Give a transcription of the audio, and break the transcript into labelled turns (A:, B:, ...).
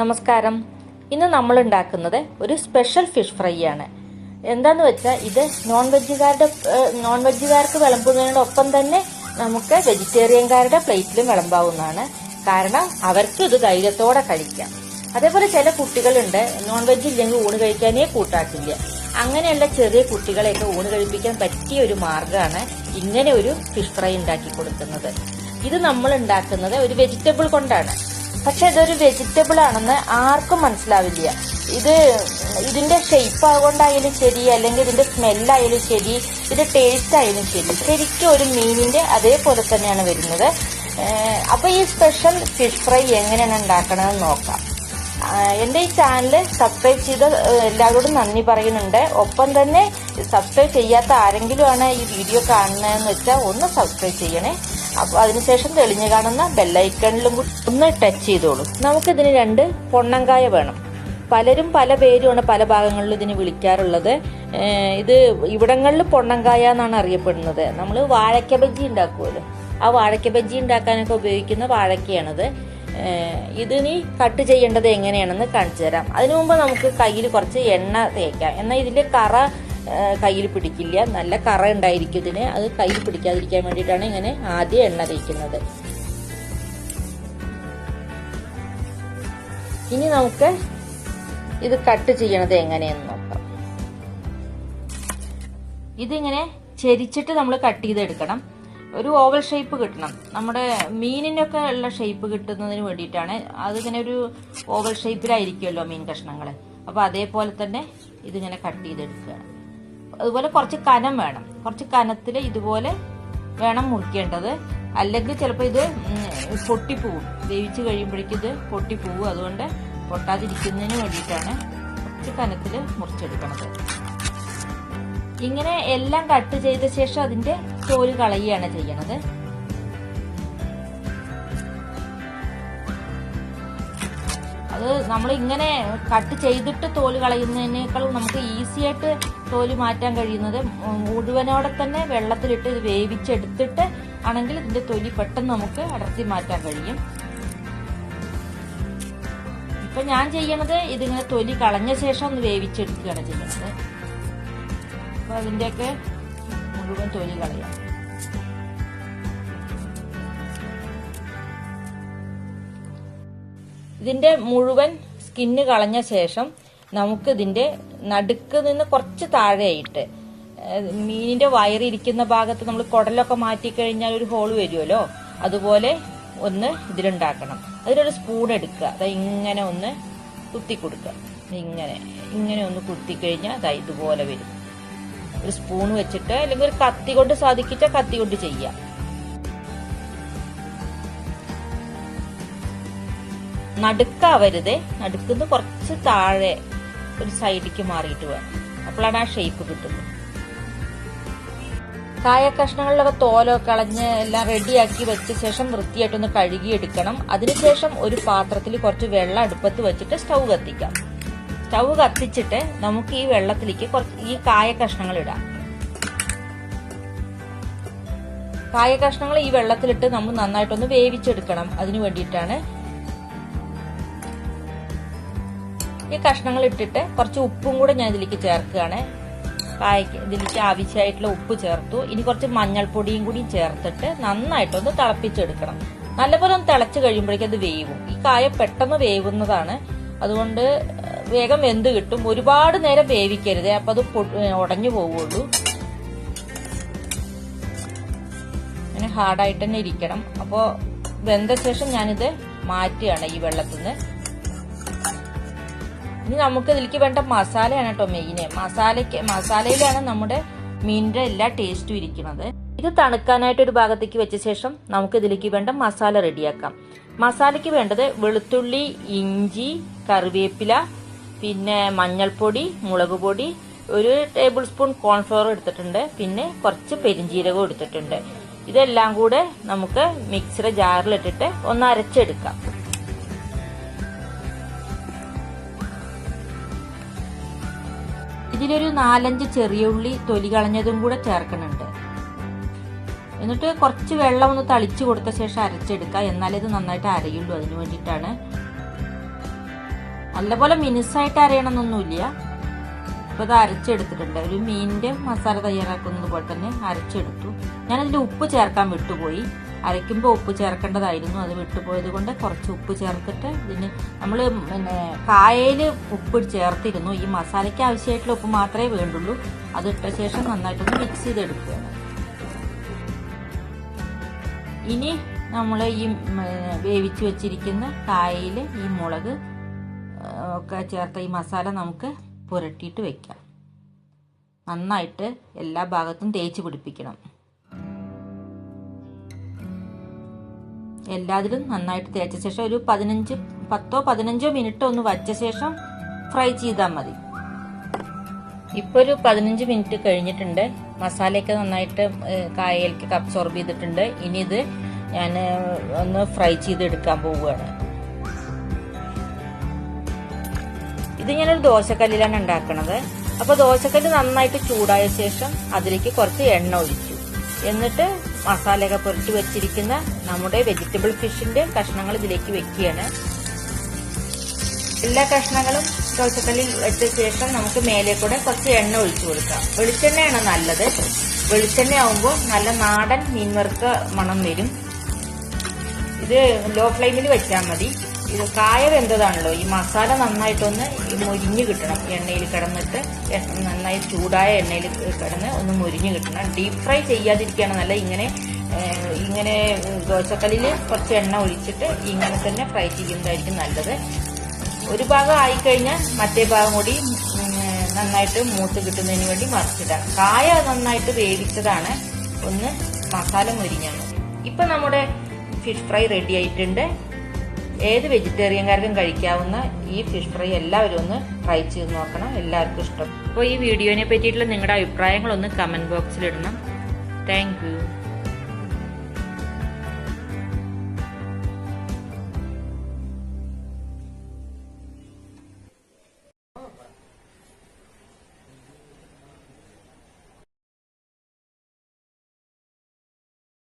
A: നമസ്കാരം. ഇന്ന് നമ്മൾ ഉണ്ടാക്കുന്നത് ഒരു സ്പെഷ്യൽ ഫിഷ് ഫ്രൈ ആണ്. എന്താന്ന് വെച്ചാൽ ഇത് നോൺ വെജുകാരുടെ നോൺ വെജുകാർക്ക് വിളമ്പുന്നതിനോടൊപ്പം തന്നെ നമുക്ക് വെജിറ്റേറിയൻകാരുടെ പ്ലേറ്റിലും വിളമ്പാവുന്നതാണ്. കാരണം അവർക്ക് ഇത് ധൈര്യത്തോടെ കഴിക്കാം. അതേപോലെ ചില കുട്ടികളുണ്ട് നോൺ വെജ് ഇല്ലെങ്കിൽ ഊണ് കഴിക്കാനേ കൂട്ടാക്കില്ല. അങ്ങനെയുള്ള ചെറിയ കുട്ടികളെയൊക്കെ ഊണ് കഴിപ്പിക്കാൻ പറ്റിയ ഒരു മാർഗമാണ് ഇങ്ങനെ ഒരു ഫിഷ് ഫ്രൈ ഉണ്ടാക്കി കൊടുക്കുന്നത്. ഇത് നമ്മൾ ഉണ്ടാക്കുന്നത് ഒരു വെജിറ്റബിൾ കൊണ്ടാണ്. പക്ഷെ ഇതൊരു വെജിറ്റബിൾ ആണെന്ന് ആർക്കും മനസ്സിലാവില്ല. ഇത് ഇതിന്റെ ഷേപ്പ് ആകൊണ്ടായാലും ശരി അല്ലെങ്കിൽ ഇതിന്റെ സ്മെല്ലായാലും ശരി ഇത് ടേസ്റ്റ് ആയാലും ശരി. ശരിക്കും ഒരു മീനിന്റെ അതേപോലെ തന്നെയാണ് വരുന്നത്. അപ്പൊ ഈ സ്പെഷ്യൽ ഫിഷ് ഫ്രൈ എങ്ങനെയാണ് ഉണ്ടാക്കണമെന്ന് നോക്കാം. എന്റെ ഈ ചാനൽ സബ്സ്ക്രൈബ് ചെയ്ത എല്ലാവരോടും നന്ദി പറയുന്നുണ്ട്. ഒപ്പം തന്നെ സബ്സ്ക്രൈബ് ചെയ്യാത്ത ആരെങ്കിലും ആണ് ഈ വീഡിയോ കാണുന്നതെന്ന് വെച്ചാൽ ഒന്ന് സബ്സ്ക്രൈബ് ചെയ്യണേ. അപ്പൊ അതിനുശേഷം തെളിഞ്ഞു കാണുന്ന ബെല്ലൈക്കണിലും കൂടി ഒന്ന് ടച്ച് ചെയ്തോളൂ. നമുക്കിതിന് രണ്ട് പൊണ്ണങ്കായ വേണം. പലരും പല പേരുമാണ് പല ഭാഗങ്ങളിലും ഇതിന് വിളിക്കാറുള്ളത്. ഇത് ഇവിടങ്ങളിൽ പൊണ്ണങ്കായ എന്നാണ് അറിയപ്പെടുന്നത്. നമ്മൾ വാഴയ്ക്ക ബജ്ജി ഉണ്ടാക്കുമല്ലോ. ആ വാഴയ്ക്ക ബജ്ജി ഉണ്ടാക്കാനൊക്കെ ഉപയോഗിക്കുന്ന വാഴയ്ക്കയാണിത് ഇതിനി കട്ട് ചെയ്യേണ്ടത് എങ്ങനെയാണെന്ന് കാണിച്ചു തരാം. അതിനു മുമ്പ് നമുക്ക് കയ്യിൽ കുറച്ച് എണ്ണ തേക്കാം. എന്നാൽ ഇതിന്റെ കറ കയ്യിൽ പിടിക്കില്ല. നല്ല കറ ഉണ്ടായിരിക്കും ഇതിന്. അത് കയ്യിൽ പിടിക്കാതിരിക്കാൻ വേണ്ടിയിട്ടാണ് ഇങ്ങനെ ആദ്യം എണ്ണ തേക്കുന്നത്. ഇനി നമുക്ക് ഇത് കട്ട് ചെയ്യണത് എങ്ങനെയെന്ന് നോക്കാം. ഇതിങ്ങനെ ചെരിച്ചിട്ട് നമ്മൾ കട്ട് ചെയ്തെടുക്കണം. ഒരു ഓവൽ ഷേപ്പ് കിട്ടണം. നമ്മുടെ മീനിനൊക്കെ ഉള്ള ഷേപ്പ് കിട്ടുന്നതിന് വേണ്ടിയിട്ടാണ് അതിങ്ങനെ ഒരു ഓവൽ ഷേപ്പിലായിരിക്കുമല്ലോ മീൻ കഷ്ണങ്ങൾ അപ്പോൾ അതേപോലെ തന്നെ ഇതിങ്ങനെ കട്ട് ചെയ്തെടുക്കുകയാണ് അതുപോലെ കുറച്ച് കനം വേണം. കുറച്ച് കനത്തിൽ ഇതുപോലെ വേണം മുറിക്കേണ്ടത്. അല്ലെങ്കിൽ ചിലപ്പോൾ ഇത് പൊട്ടിപ്പോവും. വേവിച്ച് കഴിയുമ്പോഴേക്കും ഇത് പൊട്ടിപ്പോവും. അതുകൊണ്ട് പൊട്ടാതിരിക്കുന്നതിന് വേണ്ടിയിട്ടാണ് കുറച്ച് കനത്തിൽ മുറിച്ചെടുക്കുന്നത് ഇങ്ങനെ എല്ലാം കട്ട് ചെയ്ത ശേഷം അതിന്റെ തോൽ കളയുകയാണ് ചെയ്യണത്. അത് നമ്മൾ ഇങ്ങനെ കട്ട് ചെയ്തിട്ട് തോൽ കളയുന്നതിനേക്കാൾ നമുക്ക് ഈസി ആയിട്ട് തോൽ മാറ്റാൻ കഴിയുന്നത് മുഴുവനോടെ തന്നെ വെള്ളത്തിലിട്ട് ഇത് വേവിച്ചെടുത്തിട്ട് ആണെങ്കിൽ ഇതിന്റെ തൊലി പെട്ടെന്ന് നമുക്ക് അടർത്തി മാറ്റാൻ കഴിയും. ഇപ്പൊ ഞാൻ ചെയ്യണത് ഇതിങ്ങനെ തൊലി കളഞ്ഞ ശേഷം ഒന്ന് വേവിച്ചെടുക്കുകയാണ് ചെയ്യുന്നത്. അപ്പൊ അതിന്റെയൊക്കെ മുഴുവൻ തൊലി കളയാം. ഇതിന്റെ മുഴുവൻ സ്കിന്ന് കളഞ്ഞ ശേഷം നമുക്ക് ഇതിന്റെ നടുക്ക് നിന്ന് കുറച്ച് താഴെയായിട്ട് മീനിന്റെ വയറിരിക്കുന്ന ഭാഗത്ത് നമ്മൾ കുടലൊക്കെ മാറ്റി കഴിഞ്ഞാൽ ഒരു ഹോൾ വരുമല്ലോ? അതുപോലെ ഒന്ന് ഇതിലുണ്ടാക്കണം. അതിലൊരു സ്പൂൺ എടുക്കുക. അത് ഇങ്ങനെ ഒന്ന് കുത്തി കൊടുക്കുക. ഇങ്ങനെ ഇങ്ങനെ ഒന്ന് കുത്തി കഴിഞ്ഞാൽ അതാ ഇതുപോലെ വരും. ഒരു സ്പൂൺ വെച്ചിട്ട് അല്ലെങ്കിൽ ഒരു കത്തി കൊണ്ട് സാധിക്കിച്ച കത്തി കൊണ്ട് ചെയ്യാം. നടുക്കാവരുതേ. നടുക്കുന്ന് കുറച്ച് താഴെ ഒരു സൈഡിലേക്ക് മാറിയിട്ട് വേണം. അപ്പോഴാണ് ആ ഷേപ്പ് കിട്ടുന്നത്. കായ കഷ്ണങ്ങളിലൊക്കെ തോലൊക്കെ കളഞ്ഞ് എല്ലാം റെഡിയാക്കി വെച്ച ശേഷം വൃത്തിയായിട്ടൊന്ന് കഴുകിയെടുക്കണം. അതിനുശേഷം ഒരു പാത്രത്തിൽ കുറച്ച് വെള്ളം അടുപ്പത്ത് വെച്ചിട്ട് സ്റ്റൗ കത്തിക്കാം. സ്റ്റൗ കത്തിച്ചിട്ട് നമുക്ക് ഈ വെള്ളത്തിലേക്ക് കുറച്ച് ഈ കായ കഷ്ണങ്ങൾ ഇടാം. കായ കഷ്ണങ്ങൾ ഈ വെള്ളത്തിലിട്ട് നമ്മൾ നന്നായിട്ടൊന്ന് വേവിച്ചെടുക്കണം. അതിനു വേണ്ടിയിട്ടാണ് ഈ കഷ്ണങ്ങൾ ഇട്ടിട്ട് കുറച്ച് ഉപ്പും കൂടെ ഞാൻ ഇതിലേക്ക് ചേർക്കുകയാണ്. കായ്ക്ക് ഇതിലേക്ക് ആവശ്യമായിട്ടുള്ള ഉപ്പ് ചേർത്തു. ഇനി കുറച്ച് മഞ്ഞൾപ്പൊടിയും കൂടി ചേർത്തിട്ട് നന്നായിട്ടൊന്ന് തിളപ്പിച്ചെടുക്കണം. നല്ലപോലെ ഒന്ന് തിളച്ച് കഴിയുമ്പോഴേക്കും അത് വേവും. ഈ കായ പെട്ടെന്ന് വേവുന്നതാണ്. അതുകൊണ്ട് വേഗം വെന്ത് കിട്ടും. ഒരുപാട് നേരം വേവിക്കരുത്. അപ്പൊ അത് ഉടഞ്ഞു പോവുള്ളൂ. ഹാർഡായിട്ട് തന്നെ ഇരിക്കണം. അപ്പോൾ വെന്ത ശേഷം ഞാനിത് മാറ്റുകയാണ് ഈ വെള്ളത്തിൽ നിന്ന് ഇനി നമുക്ക് ഇതിലേക്ക് വേണ്ട മസാലയാണ് കേട്ടോ മെയിന്. മസാലയ്ക്ക് മസാലയിലാണ് നമ്മുടെ മീനിന്റെ എല്ലാ ടേസ്റ്റും ഇരിക്കുന്നത്. ഇത് തണുക്കാനായിട്ട് ഒരു ഭാഗത്തേക്ക് വെച്ച ശേഷം നമുക്ക് ഇതിലേക്ക് വേണ്ട മസാല റെഡിയാക്കാം. മസാലയ്ക്ക് വേണ്ടത് വെളുത്തുള്ളി ഇഞ്ചി കറിവേപ്പില പിന്നെ മഞ്ഞൾപ്പൊടി മുളക് പൊടി ഒരു ടേബിൾ സ്പൂൺ കോൺഫ്ലവർ എടുത്തിട്ടുണ്ട്. പിന്നെ കുറച്ച് പെരിഞ്ജീരകം എടുത്തിട്ടുണ്ട്. ഇതെല്ലാം കൂടെ നമുക്ക് മിക്സിയുടെ ജാറിലിട്ടിട്ട് ഒന്ന് അരച്ചെടുക്കാം. ഇതിലൊരു നാലഞ്ച് ചെറിയ ഉള്ളി തൊലി കളഞ്ഞതും കൂടെ ചേർക്കുന്നുണ്ട് എന്നിട്ട് കുറച്ച് വെള്ളം ഒന്ന് തളിച്ചു കൊടുത്ത ശേഷം അരച്ചെടുക്കുക. എന്നാലേ ഇത് നന്നായിട്ട് അരയുള്ളൂ. അതിന് വേണ്ടിയിട്ടാണ്. നല്ലപോലെ മിനുസായിട്ട് അരയണമെന്നൊന്നുമില്ല. അപ്പോൾ ഇത് അരച്ചെടുത്തിട്ടുണ്ട്. ഒരു മീനിന്റെ മസാല തയ്യാറാക്കുന്നത് പോലെ തന്നെ അരച്ചെടുത്തു. ഞാനതിൽ ഉപ്പ് ചേർക്കാൻ വിട്ടുപോയി. അരയ്ക്കുമ്പോൾ ഉപ്പ് ചേർക്കേണ്ടതായിരുന്നു. അത് വിട്ടുപോയത് കൊണ്ട് കുറച്ച് ഉപ്പ് ചേർത്തിട്ട് ഇതിന് നമ്മൾ പിന്നെ കായയിൽ ഉപ്പ് ചേർത്തിരുന്നു. ഈ മസാലയ്ക്ക് ആവശ്യമായിട്ടുള്ള ഉപ്പ് മാത്രമേ വേണ്ടുള്ളൂ. അത് ഇട്ട ശേഷം നന്നായിട്ടൊന്ന് മിക്സ് ചെയ്തെടുക്കുകയാണ്. ഇനി നമ്മൾ ഈ വേവിച്ച് വെച്ചിരിക്കുന്ന കായയിൽ ഈ മുളക് ഒക്കെ ചേർത്ത ഈ മസാല നമുക്ക് പുരട്ടിയിട്ട് വെക്കാം. നന്നായിട്ട് എല്ലാ ഭാഗത്തും തേച്ച് പിടിപ്പിക്കണം. എല്ലാത്തിലും നന്നായിട്ട് തേച്ച ശേഷം ഒരു പതിനഞ്ച് പത്തോ പതിനഞ്ചോ മിനിറ്റ് ഒന്ന് വച്ച ശേഷം ഫ്രൈ ചെയ്താൽ മതി. ഇപ്പൊ ഒരു പതിനഞ്ച് മിനിറ്റ് കഴിഞ്ഞിട്ടുണ്ട്. മസാലയൊക്കെ നന്നായിട്ട് കായലേക്ക് അബ്സോർബ് ചെയ്തിട്ടുണ്ട്. ഇനി ഇത് ഞാൻ ഒന്ന് ഫ്രൈ ചെയ്തെടുക്കാൻ പോവുകയാണ്. ഇത് ഞാനൊരു ദോശക്കല്ലിലാണ് ഉണ്ടാക്കുന്നത് അപ്പോൾ ദോശക്കല്ല് നന്നായിട്ട് ചൂടായ ശേഷം അതിലേക്ക് കുറച്ച് എണ്ണ ഒഴിച്ചു. എന്നിട്ട് മസാലയൊക്കെ പുരട്ടി വെച്ചിരിക്കുന്ന നമ്മുടെ വെജിറ്റബിൾ ഫിഷിന്റെ കഷ്ണങ്ങൾ ഇതിലേക്ക് വെക്കുകയാണ്. എല്ലാ കഷ്ണങ്ങളും ദോശക്കല്ലിൽ വെച്ച ശേഷം നമുക്ക് മേലെ കൂടെ കുറച്ച് എണ്ണ ഒഴിച്ചു കൊടുക്കാം. വെളിച്ചെണ്ണയാണ് നല്ലത്. വെളിച്ചെണ്ണ ആവുമ്പോൾ നല്ല നാടൻ മീൻ വറുത്ത മണം വരും. ഇത് ലോ ഫ്ലെയിമിൽ വെച്ചാൽ മതി. ഇത് കായ വെന്തതാണല്ലോ ഈ മസാല നന്നായിട്ടൊന്ന് മുരിഞ്ഞ് കിട്ടണം. എണ്ണയിൽ കിടന്നിട്ട് നന്നായി ചൂടായ എണ്ണയിൽ കിടന്ന് ഒന്ന് മുരിഞ്ഞ് കിട്ടണം. ഡീപ് ഫ്രൈ ചെയ്യാതിരിക്കുകയാണ് നല്ല ഇങ്ങനെ ഇങ്ങനെ ദോശക്കല്ലിൽ കുറച്ച് എണ്ണ ഒഴിച്ചിട്ട് ഇങ്ങനെ തന്നെ ഫ്രൈ ചെയ്യുന്നതായിരിക്കും നല്ലത്. ഒരു ഭാഗം ആയിക്കഴിഞ്ഞാൽ മറ്റേ ഭാഗം കൂടി നന്നായിട്ട് മൂത്ത് കിട്ടുന്നതിന് വേണ്ടി മറിച്ചിടാം കായ നന്നായിട്ട് വേവിച്ചതാണ്. ഒന്ന് മസാല മുരിഞ്ഞത് ഇപ്പം ഇപ്പൊ നമ്മുടെ ഫിഷ് ഫ്രൈ റെഡി ആയിട്ടുണ്ട്. ഏത് വെജിറ്റേറിയൻകാർക്കും കഴിക്കാവുന്ന ഈ ഫിഷ് ഫ്രൈ എല്ലാവരും ഒന്ന് ട്രൈ ചെയ്ത് നോക്കണം. എല്ലാവർക്കും ഇഷ്ടം. അപ്പോൾ ഈ വീഡിയോനെ പറ്റിയിട്ടുള്ള നിങ്ങളുടെ അഭിപ്രായങ്ങളൊന്ന് കമന്റ് ബോക്സിൽ ഇടണം. താങ്ക്